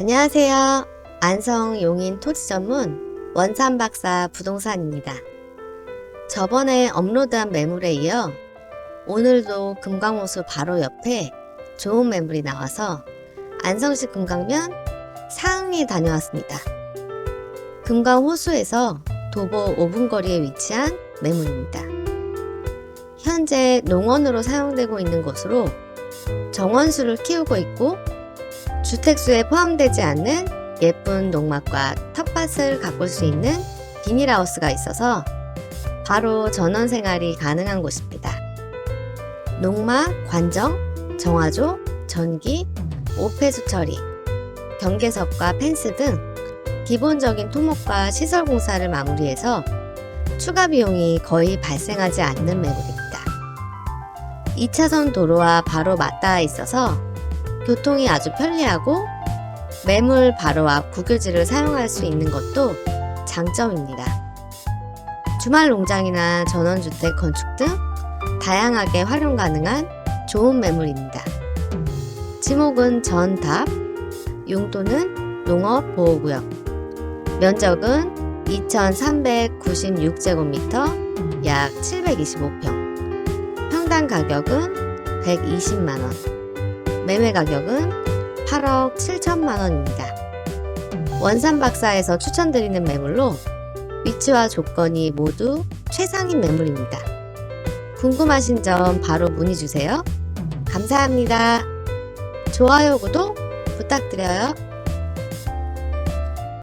안녕하세요. 안성 용인 토지 전문 원산 박사 부동산입니다. 저번에 업로드한 매물에 이어 오늘도 금강호수 바로 옆에 좋은 매물이 나와서 안성시 금강면 사흥리에 다녀왔습니다. 금강호수에서 도보 5분 거리에 위치한 매물입니다. 현재 농원으로 사용되고 있는 곳으로 정원수를 키우고 있고 주택수에 포함되지 않는 예쁜 농막과 텃밭을 가꿀 수 있는 비닐하우스가 있어서 바로 전원 생활이 가능한 곳입니다. 농막, 관정, 정화조, 전기, 오폐수 처리, 경계석과 펜스 등 기본적인 토목과 시설 공사를 마무리해서 추가 비용이 거의 발생하지 않는 매물입니다. 2차선 도로와 바로 맞닿아 있어서 교통이 아주 편리하고 매물 바로 앞 구교지를 사용할 수 있는 것도 장점입니다. 주말 농장이나 전원주택 건축 등 다양하게 활용 가능한 좋은 매물입니다. 지목은 전답, 용도는 농업보호구역, 면적은 2,396제곱미터, 약 725평, 평당 가격은 120만원, 매매 가격은 8억 7천만 원입니다. 원산 박사에서 추천드리는 매물로 위치와 조건이 모두 최상인 매물입니다. 궁금하신 점 바로 문의 주세요. 감사합니다. 좋아요, 구독 부탁드려요.